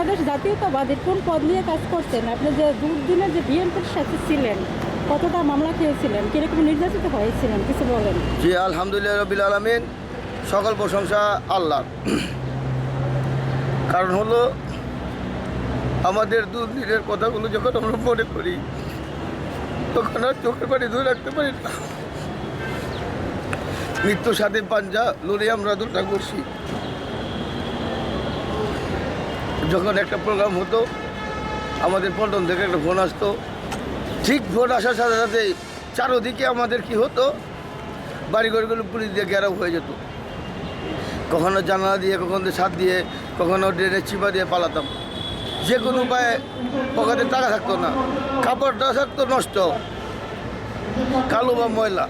বাংলাদেশ জাতীয়তাবাদীর কোন পদ নিয়ে কাজ করছেন? আপনি যে দুদিনে যে বিএনপির সাথে ছিলেন, কতটা মামলা খেয়েছিলেন? কীরকম নির্যাতিত হয়েছিলেন? কিছু বলেন। জি, আলহামদুলিল্লাহ রবিল আলমিন, সকল প্রশংসা আল্লাহ কারণ হলো, আমাদের দুর্নীতির কথাগুলো যখন আমরা মনে করি, তখন আর চোখের পানি ধরে রাখতে পারি না। মৃত্যুর সাথে পাঞ্জা লড়ে আমরা দুটা করছি। যখন একটা প্রোগ্রাম হতো, আমাদের পল্টন থেকে একটা ফোন আসতো। ঠিক ফোন আসার সাথে সাথে চারোদিকে আমাদের কি হতো, বাড়িঘরগুলো পুলিশ দিয়ে ঘেরাও হয়ে যেত। কখনো জানালা দিয়ে, কখনো ছাদ দিয়ে, কখনো ড্রেনের চিপা দিয়ে পালাতাম। যে কোনো উপায়ে পকেটে টাকা থাকতো না, কাপড়টা থাকতো নষ্ট, কালো বা ময়লা।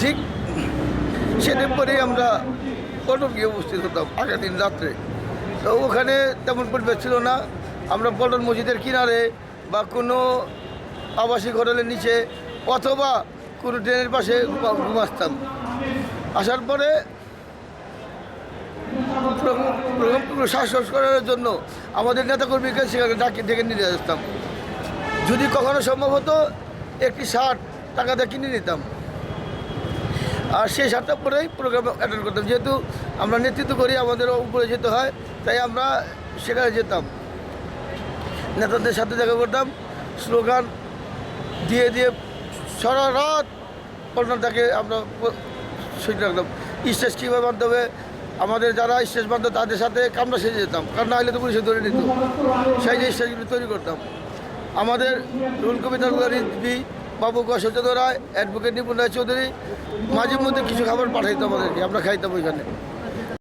ঠিক সেটার পরেই আমরা গিয়ে উপস্থিত হতাম, আগের দিন রাত্রে। তো ওখানে তেমন পরিবেশ ছিল না। আমরা পল্টন মসজিদের কিনারে বা কোনো আবাসিক হোটেলের নিচে অথবা কোনো ট্রেনের পাশে ঘুমাস্তাম। আসার পরে শ্বাস করার জন্য আমাদের নেতাকর্মীকে সেখানে ডাকি, ডেকে নিয়ে আসতাম। যদি কখনো সম্ভব হতো, একটি শার্ট টাকা দিয়ে কিনে নিতাম। আর সেই শার্টটা পরেই প্রোগ্রাম অ্যাটেন্ড করতাম। যেহেতু আমরা নেতৃত্ব করি আমাদের উপরে যেতে হয়, তাই আমরা সেখানে যেতাম। নেতাদের সাথে দেখা করতাম, স্লোগান দিয়ে দিয়ে সারা রাত পণ্যটাকে আমরা সুইট রাখতাম। স্টেজ কীভাবে মাধ্যমে আমাদের যারা স্টেজ বাঁধতো তাদের সাথে কামড়া সেজে যেতাম। কারণ না হলে তো পুলিশে ধরে নিত। সেই যে স্টেজগুলো তৈরি করতাম। আমাদের রুল কবিতার রিজবি বাবু সচেতন রায় অ্যাডভোকেট নিপুণ রায় চৌধুরী মাঝে মধ্যে কিছু খাবার পাঠাইতো আমাদেরকে, আমরা খাইতাম ওইখানে।